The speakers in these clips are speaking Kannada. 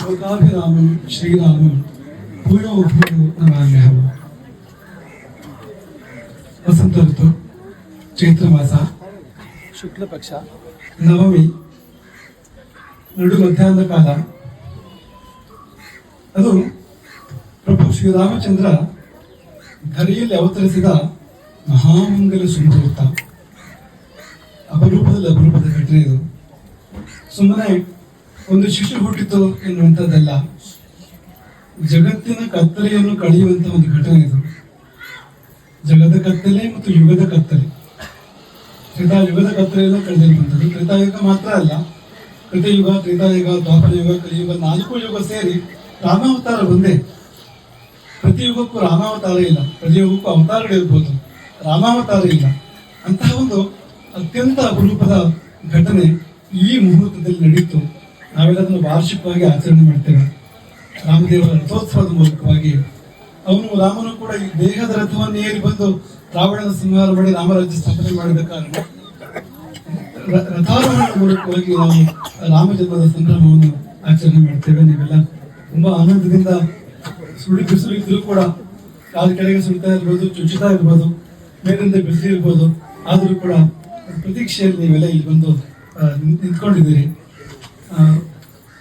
ಲೋಕಾಭಿರಾಮಂ ಶ್ರೀರಾಮಂ ಪೂರ್ಣೋಭೂರು ನಮಾಮ್ಯಹಂ ವಸಂತ ಋತು ಚೈತ್ರ ಮಾಸ ಶುಕ್ಲ ಪಕ್ಷ ನವಮಿ ನಡು ಮಧ್ಯಾಹ್ನದ ಕಾಲ. ಅದು ಪ್ರಭು ಶ್ರೀರಾಮಚಂದ್ರ ಧರೆಯಲ್ಲಿ ಅವತರಿಸಿದ ಮಹಾಮಂಗಲ ಸುಮುಹೂರ್ತ ಅಪರೂಪದಲ್ಲಿ ಅಪರೂಪದ ಘಟನೆ ಇದು. ಸುಮ್ಮನೆ ಒಂದು ಶಿಶು ಹುಟ್ಟಿತು ಎನ್ನುವಂಥದ್ದಲ್ಲ. ಜಗತ್ತಿನ ಕತ್ತಲೆಯನ್ನು ಕಳೆಯುವಂತ ಒಂದು ಘಟನೆ ಇದು. ಜಗದ ಕತ್ತಲೆ ಮತ್ತು ಯುಗದ ಕತ್ತಲೆ. ತ್ರೇತಾಯುಗದ ಕತ್ತಲೆಯನ್ನು ಕಳೆದಿರುವಂಥದ್ದು ತ್ರೇತಾಯುಗ ಮಾತ್ರ ಅಲ್ಲ. ಕೃತಯುಗ, ತ್ರೇತಾಯುಗ, ದ್ವಾಪರಯುಗ, ಕಲಿಯುಗ ನಾಲ್ಕು ಯುಗ ಸೇರಿ ರಾಮಾವತಾರ ಒಂದೇ. ಪ್ರತಿ ಯುಗಕ್ಕೂ ರಾಮಾವತಾರ ಇಲ್ಲ. ಪ್ರತಿ ಯುಗಕ್ಕೂ ಅವತಾರಗಳಿರ್ಬೋದು ರಾಮಾವತಾರ ಇಲ್ಲ. ಅಂತಹ ಒಂದು ಅತ್ಯಂತ ಅಪರೂಪದ ಘಟನೆ ಈ ಮುಹೂರ್ತದಲ್ಲಿ ನಡೀತು. ನಾವೆಲ್ಲ ವಾರ್ಷಿಕವಾಗಿ ಆಚರಣೆ ಮಾಡ್ತೇವೆ. ರಾಮದೇವರ ರಥೋತ್ಸವದ ಮೂಲಕವಾಗಿ. ಅವನು ರಾಮನು ಕೂಡ ಈ ದೇಹದ ರಥವನ್ನು ಬಂದು ರಾವಣನ ಸಂಹಾರ ಮಾಡಿ ರಾಮರಾಜ್ಯ ಸ್ಥಾಪನೆ ಮಾಡಿದ ಕಾರಣ. ರಥಾರೋಹಣ ಮೂಲಕವಾಗಿ ನಾವು ರಾಮ ಜನ್ಮದ ಸಂಭ್ರಮವನ್ನು ಆಚರಣೆ ಮಾಡ್ತೇವೆ. ನೀವೆಲ್ಲ ತುಂಬಾ ಆನಂದದಿಂದ ಸುಳಿ ಬಿಸಿಲು ಇದ್ರೂ ಕೂಡ ಕಾಲು ಕೆಳಗೆ ಸುಳ್ತಾ ಇರ್ಬೋದು, ಚುಚ್ಚುತ್ತಾ ಇರ್ಬೋದು, ಮೇಲಿಂದ ಬಿಸಿ ಇರ್ಬೋದು ಆದರೂ ಕೂಡ ಪ್ರತೀಕ್ಷೆಯಲ್ಲಿ ನೀವೆಲ್ಲ ಇಲ್ಲಿ ಬಂದು ನಿಂತ್ಕೊಂಡಿದ್ದೀರಿ.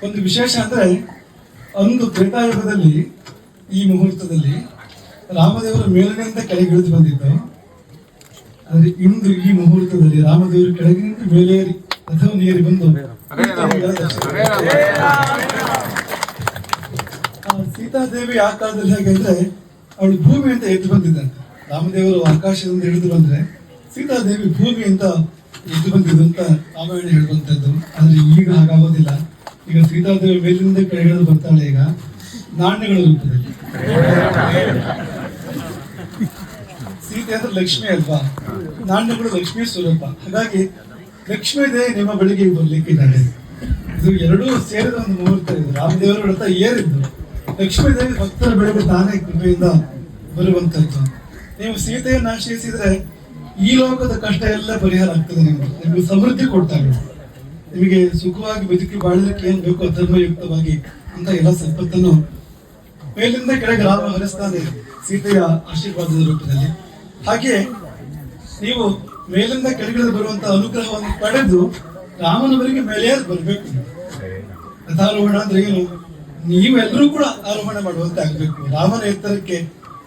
ಒಂದು ವಿಶೇಷ ಅಂದ್ರೆ ಅಂದು ತ್ರೇತಾಯುಗದಲ್ಲಿ ಈ ಮುಹೂರ್ತದಲ್ಲಿ ರಾಮದೇವರು ಮೇಲಿನಿಂದ ಕೆಳಗೆ ಇಳಿದು ಬಂದಿದ್ದು. ಆದ್ರೆ ಇಂದು ಈ ಮುಹೂರ್ತದಲ್ಲಿ ರಾಮದೇವರು ಕೆಳಗಿನಿಂದ ಮೇಲೇರಿ, ಅಥವಾ ನೀರಿ ಬಂದು ಸೀತಾದೇವಿ ಆ ಕಾಲದಲ್ಲಿ ಹೇಗೆಂದ್ರೆ ಅವಳು ಭೂಮಿಯಿಂದ ಎದ್ದು ಬಂದಿದ್ದಂತೆ. ರಾಮದೇವರು ಆಕಾಶದಿಂದ ಹಿಡಿದು ಬಂದ್ರೆ ಸೀತಾದೇವಿ ಭೂಮಿಯಿಂದ ಎದ್ದು ಬಂದಿದ್ದು ಅಂತ ರಾಮಾಯಣ ಹೇಳುವಂಥದ್ದು. ಆದ್ರೆ ಈಗ ಹಾಗಾಗೋದಿಲ್ಲ. ಈಗ ಸೀತಾದೇವಿ ಮೇಲಿಂದ ಕೆಳಗಿಳಿದು ಬರ್ತಾಳೆ ಈಗ. ನಾಣ್ಯಗಳ ರೂಪದಲ್ಲಿ. ಸೀತೆ ಅಂದ್ರೆ ಲಕ್ಷ್ಮಿ ಅಲ್ವಾ? ನಾಣ್ಯಗಳು ಲಕ್ಷ್ಮಿ ಸ್ವರೂಪ. ಹಾಗಾಗಿ ಲಕ್ಷ್ಮೀ ದೇವಿ ನಿಮ್ಮ ಬಳಿಗೆ ಬರ್ಲಿಕ್ಕಿದ್ದಾಳೆ ಇದು ಎರಡೂ ಸೇರಿದ ಒಂದು ಮುಹೂರ್ತ ಇದು. ರಾಮದೇವರು ವ್ರತ ಏರಿದ್ದು. ಲಕ್ಷ್ಮೀ ದೇವಿ ಭಕ್ತರ ಬೆಳಗ್ಗೆ ತಾನೇ ಕೃಪೆಯಿಂದ ಬರುವಂತದ್ದು ನೀವು ಸೀತೆಯನ್ನು ಆಶ್ರಯಿಸಿದ್ರೆ ಈ ಲೋಕದ ಕಷ್ಟ ಎಲ್ಲ ಪರಿಹಾರ ಆಗ್ತದೆ ನಿಮಗೆ. ನಿಮಗೆ ಸಮೃದ್ಧಿ ಕೊಡ್ತಾರೆ ನಿಮಗೆ ಸುಖವಾಗಿ ಬದುಕಿ ಬಾಳಲಿಕ್ಕೆ ಏನ್ ಬೇಕೋ ಧರ್ಮಯುಕ್ತವಾಗಿ ಅಂತ ಎಲ್ಲ ಸಂಪತ್ತನ್ನು ಮೇಲಿಂದ ಕೆಳಗೆ ರಾಮ ಹರಿಸ್ತಾನೆ ಸೀತೆಯ ಆಶೀರ್ವಾದದ ರೂಪದಲ್ಲಿ. ಹಾಗೆ ನೀವು ಮೇಲಿಂದ ಕೆಳಗಡೆ ಬರುವಂತ ಅನುಗ್ರಹವನ್ನು ಪಡೆದು ರಾಮನವರಿಗೆ ಮೇಲೆ ಬರಬೇಕು. ರಥಾರೋಹಣ ಅಂದ್ರೆ ಏನು? ನೀವೆಲ್ಲರೂ ಕೂಡ ಆರೋಹಣ ಮಾಡುವಂತೆ ಆಗ್ಬೇಕು. ರಾಮನ ಎತ್ತರಕ್ಕೆ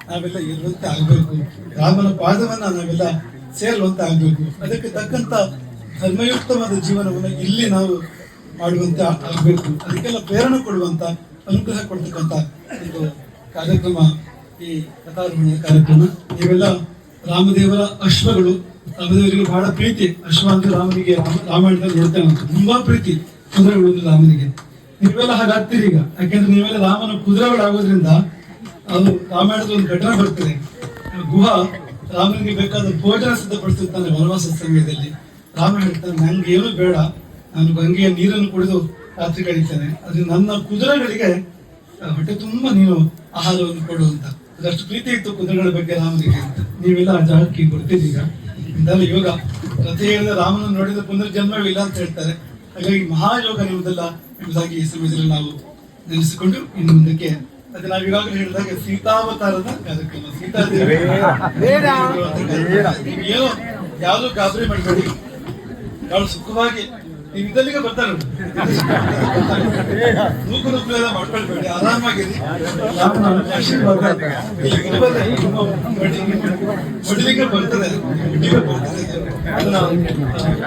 ನಾವೆಲ್ಲ ಇರುವಂತೆ ಆಗ್ಬೇಕು. ರಾಮನ ಪಾದವನ್ನ ನಾವೆಲ್ಲ ಸೇರುವಂತೆ ಆಗಬೇಕು. ಅದಕ್ಕೆ ತಕ್ಕಂತ ಧರ್ಮಯುಕ್ತವಾದ ಜೀವನವನ್ನು ಇಲ್ಲಿ ನಾವು ಮಾಡುವಂತ ಆಗ್ಬೇಕು. ಅದಕ್ಕೆಲ್ಲ ಪ್ರೇರಣೆ ಕೊಡುವಂತ, ಅನುಗ್ರಹ ಕೊಡ್ತಕ್ಕಂತ ಒಂದು ಕಾರ್ಯಕ್ರಮ, ಈ ರಥಾರೋಹಣ ಕಾರ್ಯಕ್ರಮ. ಇವೆಲ್ಲ ರಾಮದೇವರ ಅಶ್ವಗಳು. ರಾಮದೇವರಿಗೆ ಬಹಳ ಪ್ರೀತಿ. ಅಶ್ವ ಅಂದ್ರೆ ರಾಮನಿಗೆ, ರಾಮ- ರಾಮಾಯಣದಲ್ಲಿ ನೋಡ್ತೇವೆ ಅಂತ ತುಂಬಾ ಪ್ರೀತಿ ಕುದುರೆಗಳು ರಾಮನಿಗೆ. ನೀವೆಲ್ಲ ಹಾಗಾಗ್ತೀರಿ ಈಗ. ಯಾಕೆಂದ್ರೆ ನೀವೆಲ್ಲ ರಾಮನ ಕುದುರೆಗಳಾಗೋದ್ರಿಂದ ಅದು ರಾಮಾಯಣದ ಒಂದು ಘಟನೆ ಬರ್ತದೆ. ಗುಹ ರಾಮನಿಗೆ ಬೇಕಾದ ಭೋಜನ ಸಿದ್ಧಪಡಿಸುತ್ತಾನೆ ವನವಾಸ ಸಮಯದಲ್ಲಿ. ರಾಮ ಹೇಳ್ತಾನೆ ನಂಗೆ ಏನು ಬೇಡ. ನಾನು ಗಂಗೆಯ ನೀರನ್ನು ಕುಡಿದು ರಾತ್ರಿ ಕಳೀತೇನೆ. ಅದು ನನ್ನ ಕುದುರೆಗಳಿಗೆ ಹೊಟ್ಟೆ ತುಂಬಾ ನೀನು ಆಹಾರವನ್ನು ಕೊಡು ಅಂತ. ಅದಷ್ಟು ಪ್ರೀತಿ ಇತ್ತು ಕುದುರೆಗಳ ಬಗ್ಗೆ ರಾಮನಿಗೆ ಅಂತ. ನೀವೆಲ್ಲ ಆ ಜಾಗಕ್ಕೆ ಬರ್ತಿದ್ದೀಗ ಇದೆಲ್ಲ ಯೋಗ. ಕಥೆ ಹೇಳಿದ ರಾಮನ ನೋಡಿದ ಪುನರ್ಜನ್ಮವಿಲ್ಲ ಅಂತ ಹೇಳ್ತಾರೆ. ಹಾಗಾಗಿ ಮಹಾಯೋಗ ನಿಮ್ಮದೆಲ್ಲ ಎಂಬುದಾಗಿ ಈ ಸಮಯದಲ್ಲಿ ನಾವು ನೆನೆಸಿಕೊಂಡು ಇನ್ನು ಮುಂದಕ್ಕೆ ಅದು ನಾವು ಈಗಾಗಲೇ ಹೇಳಿದಾಗ ಸೀತಾವತಾರದ ಕಾರ್ಯಕ್ರಮ ಸೀತಾದೇವಿ. ನೀವು ಏನೋ ಯಾವುದು ಗಾಬರಿ ಮಾಡಬೇಡಿ. ಬಹಳ ಸುಖವಾಗಿ ನೀವು ಇದಲ್ಲಿಗೆ ಬರ್ತಾರೆ. ನೂಕು ಎಲ್ಲ ಮಾಡ್ಕೊಳ್ಬೇಡಿ. ಆರಾಮಾಗಿರಿ. ಆಶೀರ್ವಾದ ಬರ್ತದೆ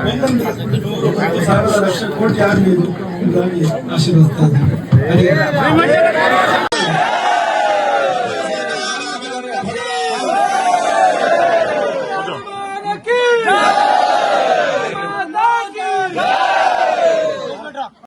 ಒಂದೊಂದು ನೂರು ಸಾವಿರ ಲಕ್ಷ ಕೋಟಿ ಆಗಲಿ ಇದು.